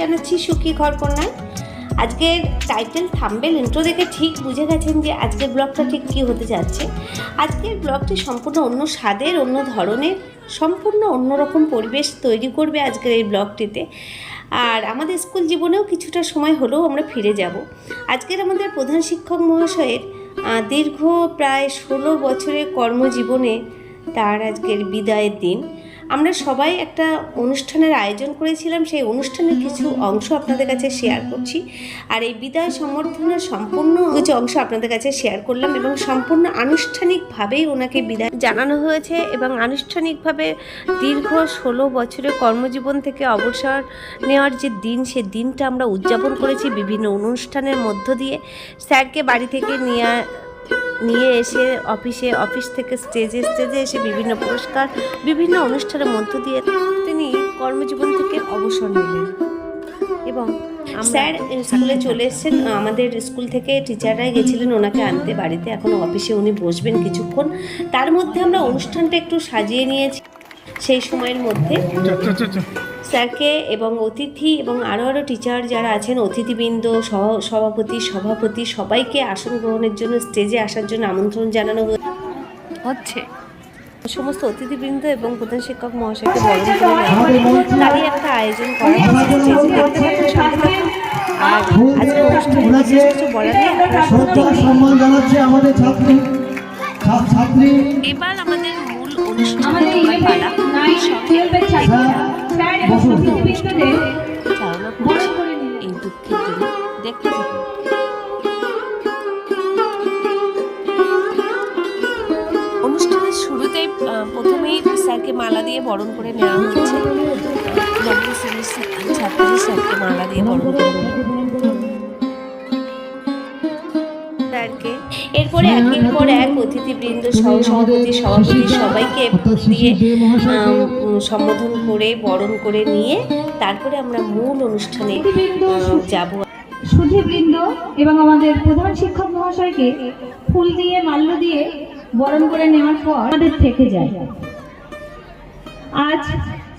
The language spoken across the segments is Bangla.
জানাচ্ছি সুখী ঘর কন্যায় আজকের টাইটেল থাম্বেল ইন্ট্রো দেখে ঠিক বুঝে গেছেন যে আজকের ব্লগটা ঠিক কী হতে যাচ্ছে। আজকের ব্লগটি সম্পূর্ণ অন্য স্বাদের, অন্য ধরনের, সম্পূর্ণ অন্যরকম পরিবেশ তৈরি করবে আজকের এই ব্লগটিতে আর আমাদের স্কুল জীবনেও কিছুটা সময় হলেও আমরা ফিরে যাব। আজকের আমাদের প্রধান শিক্ষক মহাশয়ের দীর্ঘ প্রায় ষোলো বছরের কর্মজীবনে তার আজকের বিদায়ের দিন। আমরা সবাই একটা অনুষ্ঠানের আয়োজন করেছিলাম সেই অনুষ্ঠানের কিছু অংশ আপনাদের কাছে শেয়ার করছি। আর এই বিদায় সমর্থনের সম্পূর্ণ কিছু অংশ আপনাদের কাছে শেয়ার করলাম এবং সম্পূর্ণ আনুষ্ঠানিকভাবেই ওনাকে বিদায় জানানো হয়েছে এবং আনুষ্ঠানিকভাবে দীর্ঘ ষোলো বছরের কর্মজীবন থেকে অবসর নেওয়ার যে দিন সে দিনটা আমরা উদযাপন করেছি বিভিন্ন অনুষ্ঠানের মধ্য দিয়ে। স্যারকে বাড়ি থেকে নিয়ে নিয়ে এসে অফিসে, অফিস থেকে স্টেজে স্টেজে এসে বিভিন্ন পুরস্কার, বিভিন্ন অনুষ্ঠানের মধ্য দিয়ে তিনি কর্মজীবন থেকে অবসর নিলেন। এবং স্যার, স্কুলে চলে এসেছেন। আমাদের স্কুল থেকে টিচাররা গেছিলেন ওনাকে আনতে। বাড়িতে এখন অফিসে উনি বসবেন কিছুক্ষণ। তার মধ্যে আমরা অনুষ্ঠানটা একটু সাজিয়ে নিয়েছি। সেই সময়ের মধ্যে স্যারকে এবং অতিথি এবং আরও আরও টিচার যারা আছেন অতিথিবৃন্দ সহ সভাপতি সভাপতি সবাইকে আসন গ্রহণের জন্য স্টেজে আসার জন্য আমন্ত্রণ জানানো হচ্ছে। সমস্ত অতিথিবৃন্দ এবং প্রধান শিক্ষক মহাশয়কে বরণ করে নেওয়া। তারই একটা আয়োজন করা হয়েছে স্টেজে দেখতে পাচ্ছেন সঙ্গে থাকুন। আর আজকে অনুষ্ঠানে বিশেষ কিছু বলার নেই। আপনারা শুধু দেখুন। সম্মান জানাচ্ছে আমাদের ছাত্রী ছা- ছাত্রী। এবার আমাদের মূল অনুষ্ঠান পালা। নাইন টুয়েলভের ছাত্রীরা স্যার এবং অতিথিবৃন্দদের বরণ করে নিলেন। এই দুঃখের দিনে দেখতে থাকুন। অনুষ্ঠানের শুরুতেই আহ, প্রথমেই স্যারকে মালা দিয়ে বরণ করে নেওয়া হচ্ছে। নবম শ্রেণির ছাত্রী স্যারকে মালা দিয়ে বরণ করে নেওয়া এরপরে একের পর এক অতিথিবৃন্দ সহ সভাপতি সভাপতি সবাইকে দিয়ে সম্বোধন করে বরণ করে নিয়ে তারপরে আমরা মূল অনুষ্ঠানে যাব। সুধীবৃন্দ এবং আমাদের প্রধান শিক্ষক মহাশয়কে ফুল দিয়ে মাল্য দিয়ে বরণ করে নেওয়ার পর আমাদের থেকে যায়। আজ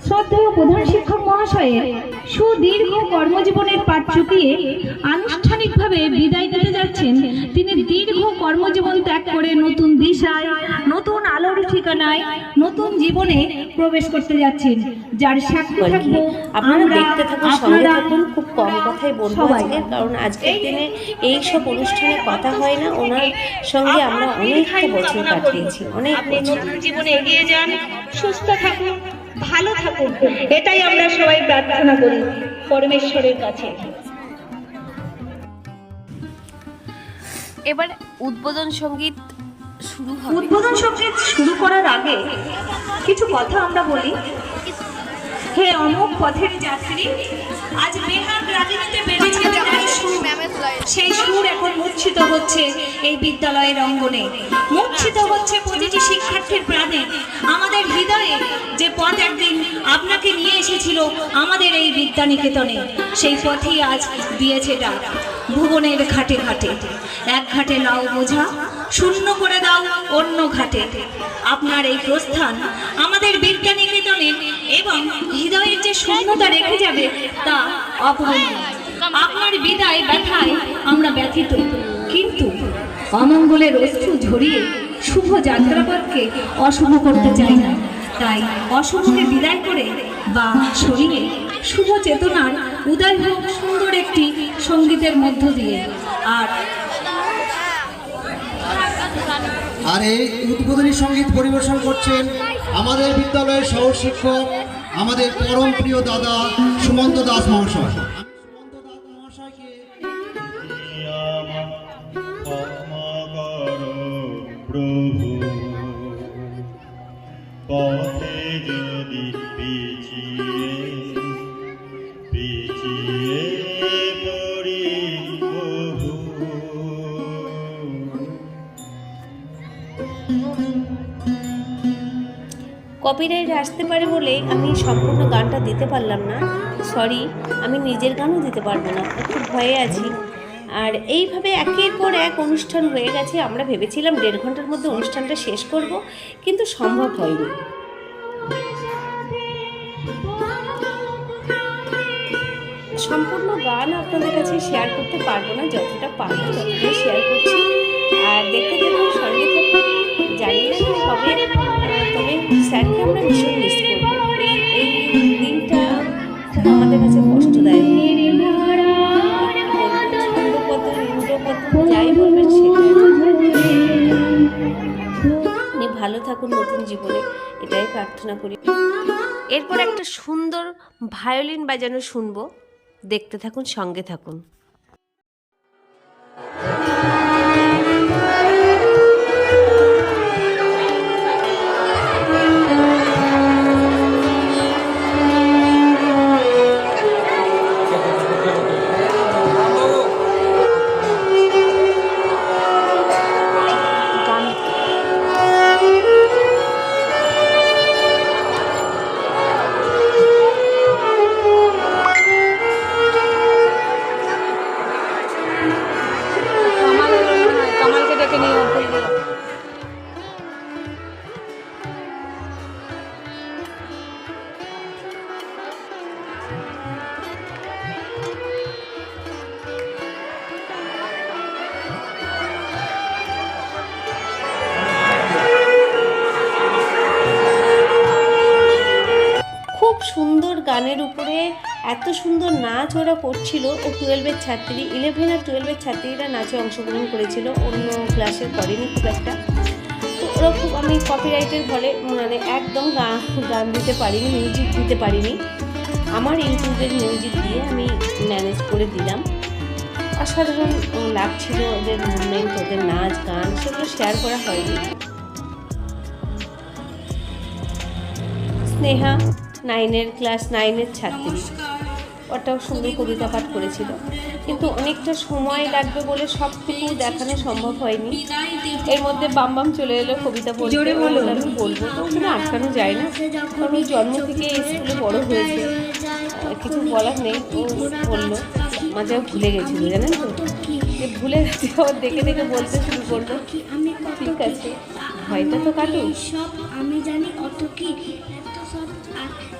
শ্রদ্ধেয় প্রধান শিক্ষক মহাশয়ের সুদীর্ঘ কর্মজীবনের পাঠ চুকিয়ে আনুষ্ঠানিকভাবে বিদায় দিতে যাচ্ছেন তিনি দীর্ঘ কর্মজীবন ত্যাগ করে নতুন দিশায় নতুন আলোর ঠিকানায় নতুন জীবনে প্রবেশ করতে যাচ্ছেন। যার সাক্ষী থাকব আপনারা দেখতে থাকুন সঙ্গে থাকুন খুব কম কথাই বলব। আজকে কারণ আজকের দিনে এই সব অনুষ্ঠানে কথা হয় না ওনার সঙ্গে আমরা অনেকটা বছর কাটিয়েছি অনেক আপনি নতুন জীবনে এগিয়ে যান সুস্থ থাকুন। ভালো থাকুন এটাই আমরা সবাই প্রার্থনা করি পরমেশ্বরের কাছে। এবার উদ্বোধন সংগীত শুরু হবে। উদ্বোধন সংগীত শুরু করার আগে কিছু কথা আমরা বলি। হে অমুক পথের যাত্রী আজ বেহাগ রাগিনীতে বেড়েছে সেই সুর এখন মূর্ছিত হচ্ছে এই বিদ্যালয়ের অঙ্গনে। মূর্ছিত হচ্ছে প্রতিটি শিক্ষার্থীর প্রাণে। আমাদের হৃদয়ে যে পথ একদিন আপনাকে নিয়ে এসেছিল আমাদের এই বিদ্যানিকেতনে, সেই পথই আজ দিয়েছে ডাক। ভুবনের ঘাটে ঘাটে। এক ঘাটে লাউ বোঝা, শূন্য করে দাও অন্য ঘাটে। আপনার এই প্রস্থান আমাদের বিদ্যানিকেতনে এবং হৃদয়ের যে শূন্যতা রেখে যাবে তা অপূরণীয় আপনার বিদায় ব্যথায় আমরা ব্যথিত। কিন্তু অমঙ্গলের অশ্রু ঝরিয়ে শুভ যাত্রাপথকে অশুভ করতে চাই না। তাই অশুভকে বিদায় করে বা সরিয়ে শুভ চেতনার উদয় হোক সুন্দর একটি সঙ্গীতের মধ্য দিয়ে। আর আর এই উদ্বোধনী সংগীত পরিবেশন করছেন আমাদের বিদ্যালয়ের সহ শিক্ষক আমাদের পরম প্রিয় দাদা সুমন্ত দাস মহাশয়। কপিরাইট আসতে পারে বলে আমি সম্পূর্ণ গানটা দিতে পারলাম না। সরি আমি নিজের গানও দিতে পারব না। একটু ভয়ে আছি। আর এইভাবে একের পর এক অনুষ্ঠান হয়ে গেছে। আমরা ভেবেছিলাম দেড় ঘণ্টার মধ্যে অনুষ্ঠানটা শেষ করব, কিন্তু সম্ভব হয়নি। সম্পূর্ণ গান আপনাদের কাছে শেয়ার করতে পারব না, যতটা পারব ততটাই শেয়ার করছি। আর দেখতে দেখুন সঙ্গে ভালো থাকুন নতুন জীবনে। এটাই প্রার্থনা করি। এরপর একটা সুন্দর ভায়োলিন বাজানো শুনব। দেখতে থাকুন, সঙ্গে থাকুন। করছিল ও টুয়েলভের ছাত্রী ইলেভেন আর টুয়েলভের ছাত্রীরা নাচে অংশগ্রহণ করেছিল অন্য ক্লাসে করেনি খুব একটা। তো ওরা খুব, আমি কপিরাইটের ফলে মানে একদম গান গান দিতে পারিনি মিউজিক দিতে পারিনি। আমার ইউটিউবের মিউজিক দিয়ে আমি ম্যানেজ করে দিলাম। অসাধারণ লাগছিল ওদের মুভমেন্ট ওদের নাচ, গান, সেগুলো শেয়ার করা হয়নি। স্নেহা নাইনের ক্লাস নাইনের ছাত্রী। ওটাও সুন্দর কবিতা পাঠ করেছিল। কিন্তু অনেকটা সময় লাগবে বলে সবটুকু দেখানো সম্ভব হয়নি। এর মধ্যে বাম বাম চলে এলো কবিতা বলতে আমি বলব। তো ওখানে আটকানো যায় না। কারণ ও জন্ম থেকে স্কুলে বড় হয়েছে। কিছু বলার নেই। ও বলল মাঝে ভুলে গেছিল জানেন তো? যে ভুলে গেছে আবার দেখে দেখে বলতে শুরু করল। ঠিক আছে ভয়টা তো কাটুক। সব আমি জানি অত কি? এত সব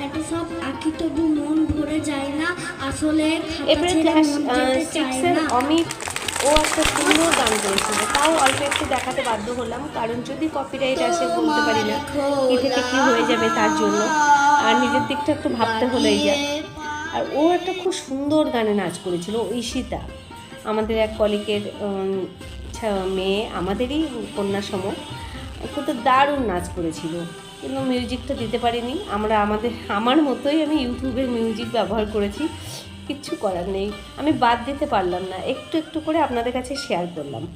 এত সব আঁকি তবু মন ভরে যায় না আসলে এবারে ক্লাস সিক্সের অমিত ও একটা সুন্দর গান করেছিল তাও অল্প একটু দেখাতে বাধ্য হলাম কারণ যদি কপিরাইট আসে বলতে পারি না কি থেকে কি হয়ে যাবে তার জন্য আর নিজের দিকটা একটু ভাবতে হলেই যায়। আর ও একটা খুব সুন্দর গানে নাচ করেছিল ঈশিতা আমাদের এক কলিকের মেয়ে আমাদেরই কন্যা সম কিন্তু দারুণ নাচ করেছিল। কিন্তু মিউজিকটা দিতে পারিনি। আমরা আমাদের, আমার মতোই আমি ইউটিউবের মিউজিক ব্যবহার করেছি। কিচ্ছু করার নেই। আমি বাদ দিতে পারলাম না। একটু একটু করে আপনাদের কাছে শেয়ার করলাম।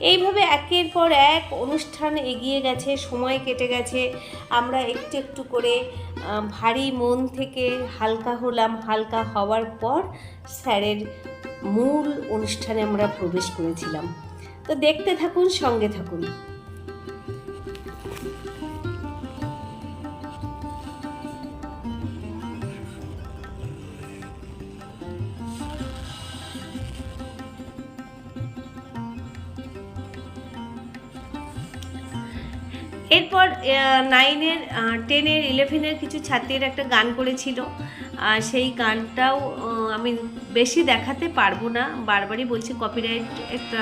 এইভাবে একের পর এক অনুষ্ঠান এগিয়ে গেছে, সময় কেটে গেছে। আমরা একটু একটু করে ভারী মন থেকে হালকা হলাম। হালকা হওয়ার পর স্যারের মূল অনুষ্ঠানে আমরা প্রবেশ করেছিলাম। তো দেখতে থাকুন, সঙ্গে থাকুন। নাইনের টেনের, ইলেভেনের কিছু ছাত্রীর একটা গান করেছিল। সেই গানটাও আমি বেশি দেখাতে পারব না, বারবারই বলছি কপিরাইট একটা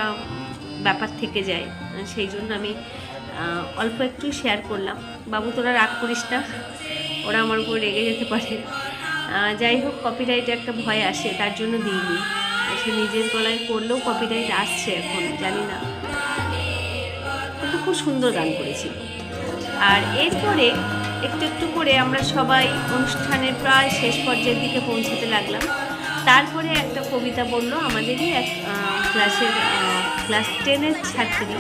ব্যাপার থেকে যায়। সেই জন্য আমি অল্প একটু শেয়ার করলাম। বাবু, তোরা রাগ করিস না, ওরা আমার উপর রেগে যেতে পারে। যাই হোক কপিরাইট একটা ভয় আসে, তার জন্য দিইনি। সে নিজের গলায় করলেও কপিরাইট আসছে এখন, জানি না। কিন্তু খুব সুন্দর গান করেছিল। আর এরপরে একটু একটু করে আমরা সবাই অনুষ্ঠানের প্রায় শেষ পর্যায়ের দিকে পৌঁছতে লাগলাম। তারপরে একটা কবিতা বলল আমাদেরই এক ক্লাসের ক্লাস টেনের ছাত্রী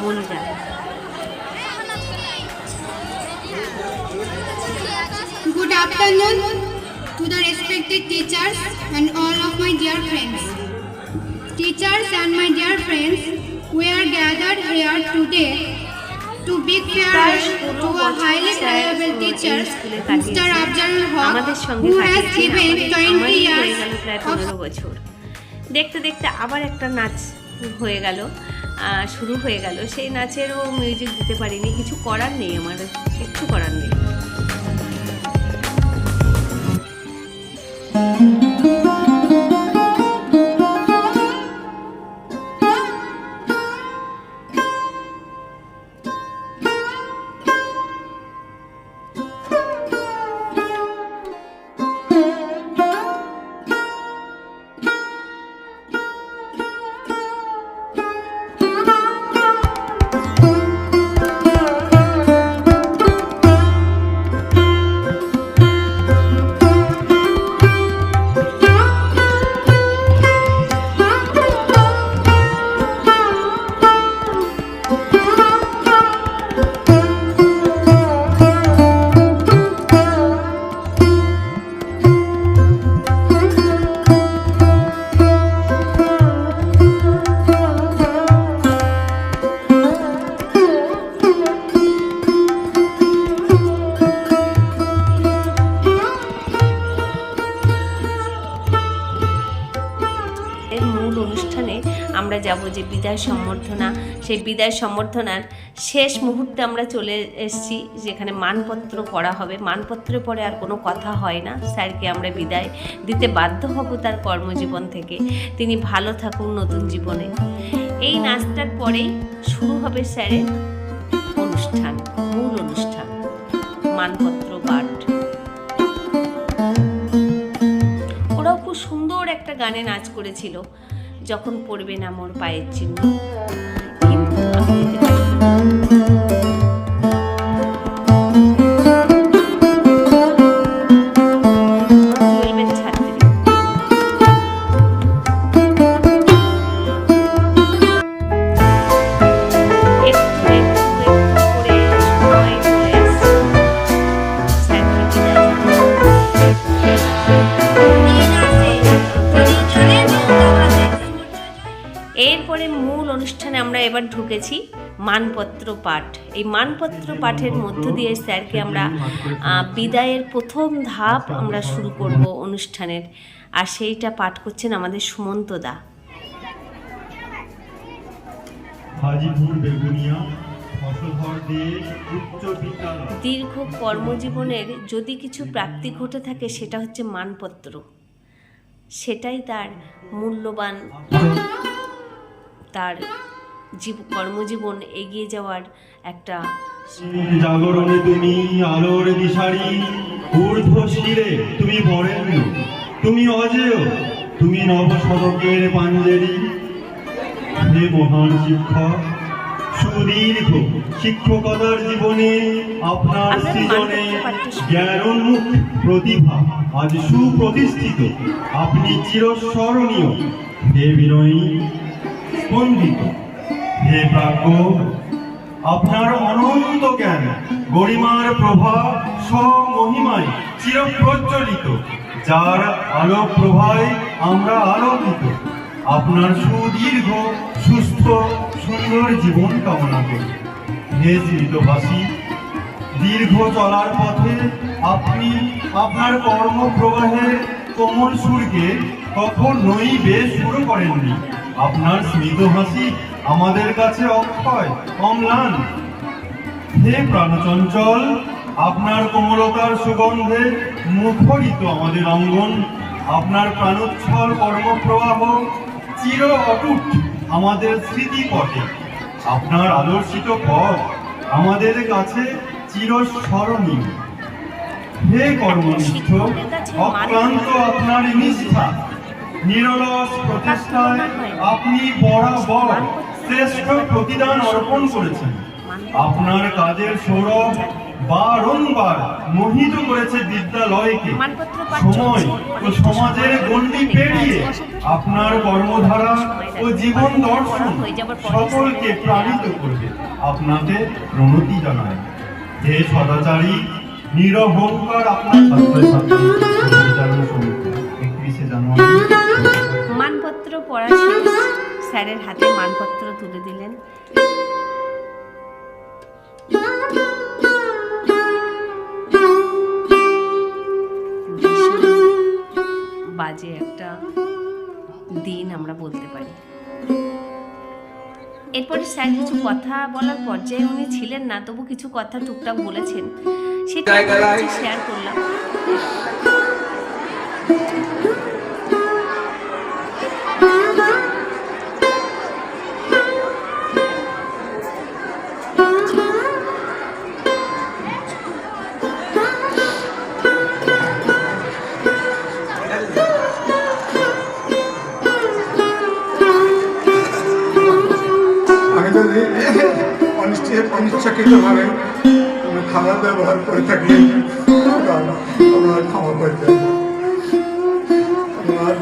Banita good afternoon to the respected teachers and all of my dear friends teachers and my dear friends we are gathered here today to farewell ষোলো to a highly valuable teacher, Mr. Afzalul Haq, who has given 20 আমারই years. of বছর। দেখতে দেখতে আবার একটা নাচ হয়ে গেল শুরু হয়ে গেল। সেই নাচেরও মিউজিক দিতে পারিনি কিছু করার নেই আমার কিচ্ছু করার নেই। বিদায় সম্বর্ধনা সেই বিদায় সম্বর্ধনার শেষ মুহূর্তে আমরা চলে এসেছি যেখানে মানপত্র পড়া হবে। মানপত্রের পরে আর কোনো কথা হয় না। স্যারকে আমরা বিদায় দিতে বাধ্য হব তার কর্মজীবন থেকে। তিনি ভালো থাকুন নতুন জীবনে। এই নাচটার পরেই শুরু হবে স্যারের অনুষ্ঠান, মূল অনুষ্ঠান, মানপত্র পাঠ। ওরাও খুব সুন্দর একটা গানে নাচ করেছিল। যখন পড়বে না মোর পায়ের চিহ্ন। কিন্তু এরপরে মূল অনুষ্ঠানে আমরা এবার ঢুকেছি মানপত্র পাঠ। এই মানপত্র পাঠের মধ্য দিয়ে স্যারকে আমরা বিদায়ের প্রথম ধাপ আমরা শুরু করব অনুষ্ঠানের। আর সেইটা পাঠ করছেন আমাদের সুমন্ত দা। হাজিপুর বেগুনিয়া দীর্ঘ কর্মজীবনের যদি কিছু প্রাপ্তি ঘটে থাকে সেটা হচ্ছে মানপত্র। সেটাই তার মূল্যবান তার জীব কর্মজীবন এগিয়ে যাওয়ার একটা জাগরণে তুমি আলোর দিশারি ঊর্ধ্ব শিরে তুমি বরেণ্য তুমি অজেয় তুমি নবশতকের পাঞ্জেরি। হে মহান শিক্ষক সুদীর্ঘ শিক্ষকতার জীবনে আপনার সৃজনে জ্ঞানোন্মুখ প্রতিভা আজ সুপ্রতিষ্ঠিত। আপনি চিরস্মরণীয়। হে বিনয়ী স্পন্দিত। হে প্রাজ্ঞ, আপনার অনন্ত জ্ঞান, গরিমার প্রভা, স্বমহিমায় চিরপ্রজ্বলিত, যার আলোক প্রভায় আমরা আলোকিত। আপনার সুদীর্ঘ, সুস্থ, সুন্দর জীবন কামনা করি। হে স্মৃতভাষী দীর্ঘ চলার পথে আপনি আপনার কর্মপ্রবাহের কোমল সুরকে কখনোই বেশ শুরু করেননি। আপনার স্মিত হাসি আমাদের কাছে অক্ষয় অম্লান হে প্রাণচঞ্চল, আপনার কোমলতার সুগন্ধে মুখরিত আমাদের অঙ্গন। আপনার প্রাণোচ্ছল কর্মপ্রবাহ চির অটুট আমাদের স্মৃতিপটে আপনার আদর্শিত পথ আমাদের কাছে চিরস্মরণীয়। হে কর্মনিষ্ঠ, অক্লান্ত আপনার নিষ্ঠা নিরলস প্রচেষ্টায় আপনি বরাবর শ্রেষ্ঠ প্রতিদান অর্পণ করেছেন। আপনার কাজের সৌরভ বারংবার মোহিত করেছে বিদ্যালয়কে। সময় ও সমাজের গণ্ডি পেরিয়ে আপনার কর্মধারা ও জীবন দর্শন সকলকে প্রাণিত করবে। আপনাকে প্রণতি জানায়। হে সদাচারী নিরহংকার আপনার ছাত্রছাত্রী একত্রিশে জানুয়ারি। মানপত্র পড়া শেষ। স্যারের হাতে মানপত্র তুলে দিলেন। বাজে একটা দিন আমরা বলতে পারি। এরপরে স্যার কিছু কথা বলার পর্যায়ে উনি ছিলেন না তবু কিছু কথা টুকটাক বলেছেন। সেটা শেয়ার করলাম। অনিচ্ছাকৃতভাবে কোনো খারাপ ব্যবহার করে থাকি। ক্ষমা করতে আমার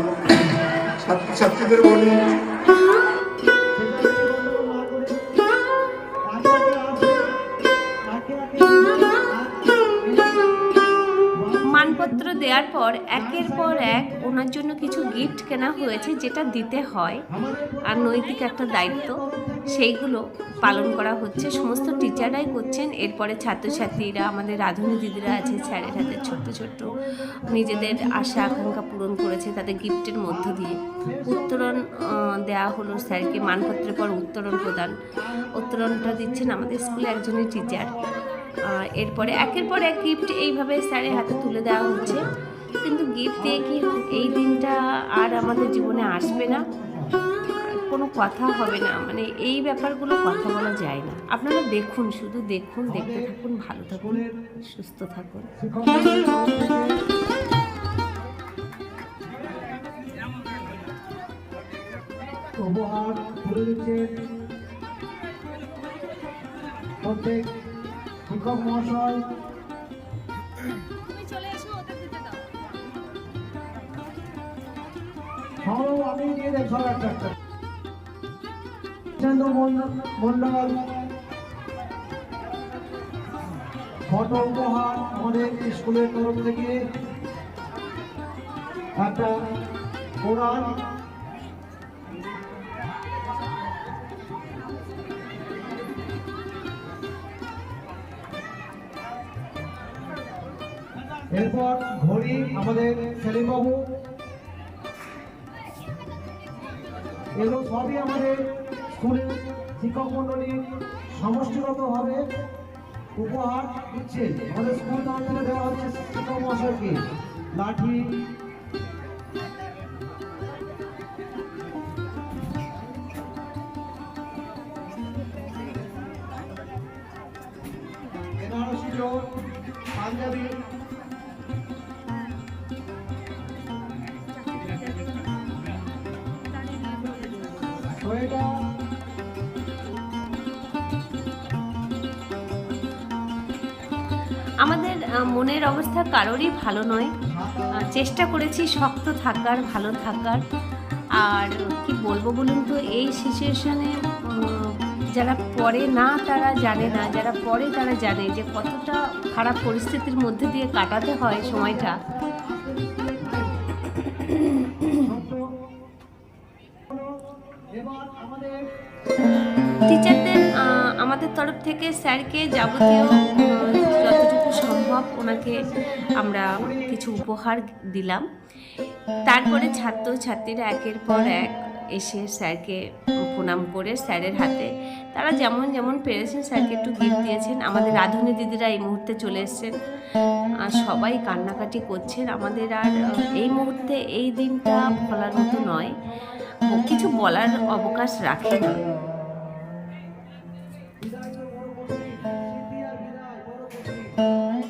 ছাত্রছাত্রীদের বলি, মানপত্র দেওয়ার পর একের পর এক ওনার জন্য কিছু গিফট কেনা হয়েছে যেটা দিতে হয়। আর নৈতিক একটা দায়িত্ব, সেইগুলো পালন করা হচ্ছে। সমস্ত টিচাররাই করছেন। এরপরে ছাত্রছাত্রীরা, আমাদের রাধুনী দিদিরা আছে স্যারের হাতে ছোট্ট ছোট্ট নিজেদের আশা, আকাঙ্ক্ষা পূরণ করেছে তাদের গিফটের মধ্য দিয়ে। উত্তরণ দেওয়া হলো স্যারকে মানপত্রের পর উত্তরণ প্রদান। উত্তরণটা দিচ্ছেন আমাদের স্কুলে একজনের টিচার এরপরে একের পর এক গিফট এইভাবে স্যারের হাতে তুলে দেওয়া হচ্ছে। কিন্তু গিফট দিয়ে কি এই দিনটা আর আমাদের জীবনে আসবে না? কোনো কথা হবে না। মানে এই ব্যাপারগুলো কথা বলা যায় না। আপনারা দেখুন, শুধু দেখুন, দেখতে থাকুন, ভালো থাকুন, সুস্থ থাকুন। মহাশয় আমি দিয়ে একটা চন্দ্র মন্ডল। ফটো উপহার আমাদের স্কুলের তরফ থেকে একটা কোরআন এরপর ঘড়ি আমাদের সেলিমবাবু। এগুলো সবই আমাদের স্কুলের শিক্ষক মন্ডলী সমষ্টিগতভাবে উপহার দিচ্ছে। আমাদের স্কুল তরফ দেওয়া হচ্ছে শিক্ষক মহাশয়কে লাঠি মনের অবস্থা কারোরই ভালো নয়। চেষ্টা করেছি শক্ত থাকার, ভালো থাকার। আর কি বলব বলুন তো, এই সিচুয়েশনে যারা পড়ে না তারা জানে না, যারা পড়ে তারা জানে যে কতটা খারাপ পরিস্থিতির মধ্যে দিয়ে কাটাতে হয় সময়টা। টিচারদের আমাদের তরফ থেকে স্যারকে যাবতীয় সম্ভব ওনাকে আমরা কিছু উপহার দিলাম। তারপরে ছাত্র ছাত্রীরা একের পর এক এসে স্যারকে প্রণাম করে স্যারের হাতে, তারা যেমন যেমন পেরেছেন স্যারকে একটু গিফট দিয়েছেন। আমাদের রাধুনী দিদিরা এই মুহূর্তে চলে এসছেন। আর সবাই কান্নাকাটি করছেন। আমাদের আর এই মুহূর্তে এই দিনটা বলার মতো নয়। কিছু বলার অবকাশ রাখে না। ক্লাস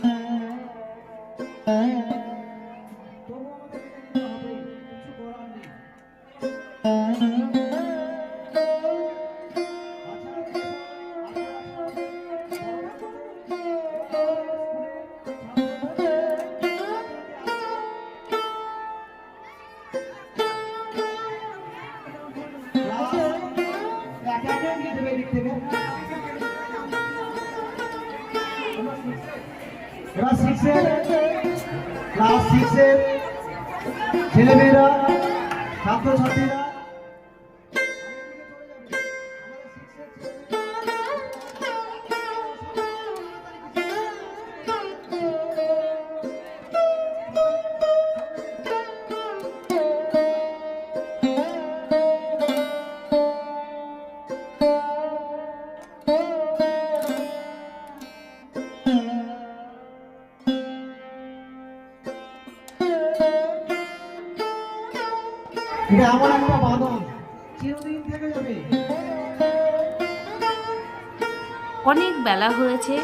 বেলা হয়েছে।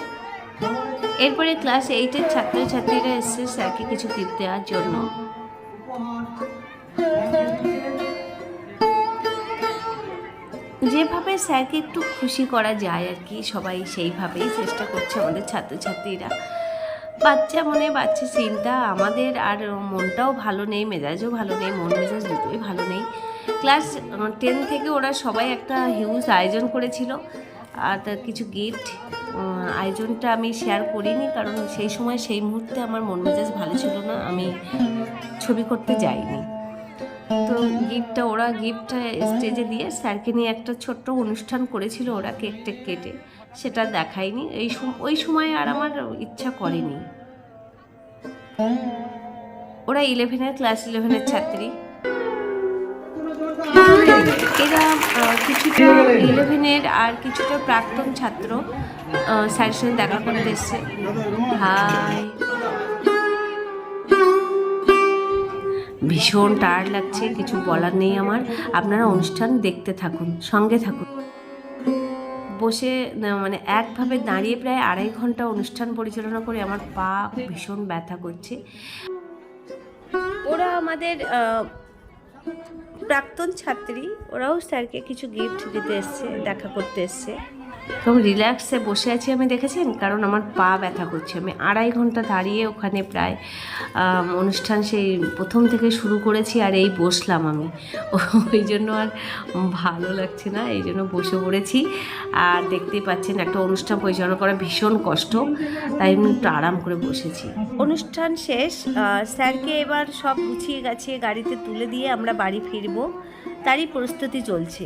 এরপরে ক্লাস এইটের ছাত্রছাত্রীরা এসছে স্যারকে কিছু গিফট দেওয়ার জন্য। যেভাবে স্যারকে একটু খুশি করা যায় আর কি, সবাই সেইভাবেই চেষ্টা করছে আমাদের ছাত্রছাত্রীরা। বাচ্চা মনে, বাচ্চা চিন্তা, আমাদের আর মনটাও ভালো নেই, মেজাজও ভালো নেই, মন মেজাজ দুটোই ভালো নেই। ক্লাস টেন থেকে ওরা সবাই একটা হিউজ আয়োজন করেছিল। আর তার কিছু গিফট আয়োজনটা আমি শেয়ার করিনি কারণ সেই সময় সেই মুহূর্তে আমার মন মেজাজ ভালো ছিল না, আমি ছবি করতে যাইনি। তো গিফটটা ওরা গিফটটা স্টেজে দিয়ে স্যারকে নিয়ে একটা ছোট্ট অনুষ্ঠান করেছিল ওরা কেক টেক কেটে, সেটা দেখায়নি। এই ওই সময় আর আমার ইচ্ছা করেনি। ওরা ইলেভেনের ক্লাস ইলেভেনের ছাত্রী। এরা কিছুটা ইলেভেনের আর কিছুটা প্রাক্তন ছাত্র স্যারের সঙ্গে দেখা করতে এসছে। হাই। ভীষণ টায়ার্ড লাগছে, কিছু বলার নেই আমার। আপনারা অনুষ্ঠান দেখতে থাকুন, সঙ্গে থাকুন। বসে মানে একভাবে দাঁড়িয়ে প্রায় আড়াই ঘণ্টা অনুষ্ঠান পরিচালনা করে আমার পা ভীষণ ব্যথা করছে। ওরা আমাদের প্রাক্তন ছাত্রী ওরাও স্যারকে কিছু গিফট দিতে এসছে দেখা করতে এসছে। একদম রিল্যাক্সে বসে আছি আমি, দেখেছেন? কারণ আমার পা ব্যথা করছে। আমি আড়াই ঘণ্টা দাঁড়িয়ে ওখানে প্রায় অনুষ্ঠান সেই প্রথম থেকে শুরু করেছি আর এই বসলাম আমি। ওই জন্য আর ভালো লাগছে না, এই জন্য বসে পড়েছি। আর দেখতেই পাচ্ছেন, একটা অনুষ্ঠান পরিচালনা করা ভীষণ কষ্ট, তাই আমি একটু আরাম করে বসেছি। অনুষ্ঠান শেষ স্যারকে এবার সব গুছিয়ে গেছে গাড়িতে তুলে দিয়ে আমরা বাড়ি ফিরবো। তারই প্রস্তুতি চলছে।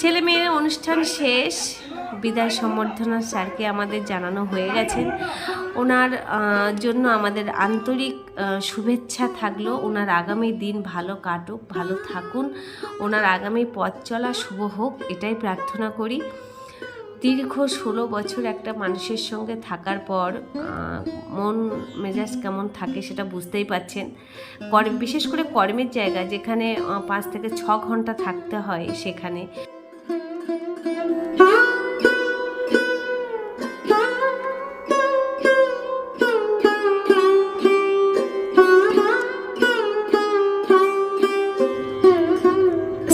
ছেলে মেয়ের অনুষ্ঠান শেষ, বিদায় সম্বর্ধনা স্যারকে আমাদের জানানো হয়ে গেছেন ওনার জন্য আমাদের আন্তরিক শুভেচ্ছা থাকল। ওনার আগামী দিন ভালো কাটুক, ভালো থাকুন। ওনার আগামী পথ চলা শুভ হোক, এটাই প্রার্থনা করি। দীর্ঘ ষোলো বছর একটা মানুষের সঙ্গে থাকার পর মন, মেজাজ কেমন থাকে সেটা বুঝতেই পাচ্ছেন। কর্ম, বিশেষ করে কর্মের জায়গা, যেখানে পাঁচ থেকে ছ ঘণ্টা থাকতে হয় সেখানে।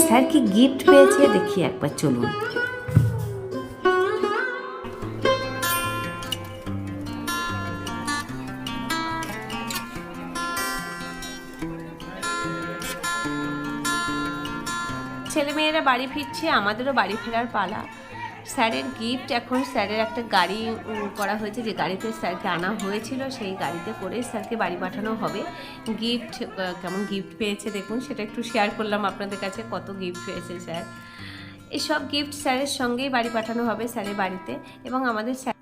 স্যার কি গিফট পেয়েছে দেখি একবার চলুন। ছেলেমেয়েরা বাড়ি ফিরছে, আমাদেরও বাড়ি ফেরার পালা। স্যারের গিফট এখন স্যারের একটা গাড়ি করা হয়েছে, যে গাড়িতে স্যারকে আনা হয়েছিল, সেই গাড়িতে করে স্যারকে বাড়ি পাঠানো হবে। গিফট কেমন গিফট পেয়েছে দেখুন, সেটা একটু শেয়ার করলাম আপনাদের কাছে, কত গিফট পেয়েছে স্যার। এসব গিফট স্যারের সঙ্গেই বাড়ি পাঠানো হবে, স্যারের বাড়িতে। এবং আমাদের স্যার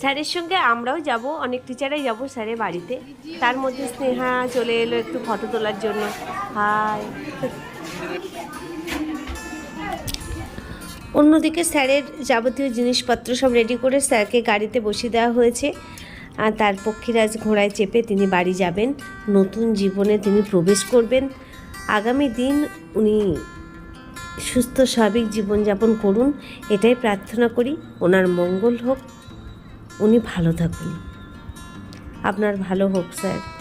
স্যারের সঙ্গে আমরাও যাব, অনেক টিচারাই যাব স্যারের বাড়িতে। তার মধ্যে স্নেহা চলে এলো একটু ফটো তোলার জন্য। হাই অন্যদিকে স্যারের যাবতীয় জিনিসপত্র সব রেডি করে স্যারকে গাড়িতে বসিয়ে দেওয়া হয়েছে। আর তার পক্ষীরাজ ঘোড়ায় চেপে তিনি বাড়ি যাবেন। নতুন জীবনে তিনি প্রবেশ করবেন। আগামী দিন উনি সুস্থ, স্বাভাবিক জীবনযাপন করুন, এটাই প্রার্থনা করি। ওনার মঙ্গল হোক। উনি ভালো থাকুন। আপনার ভালো হোক স্যার।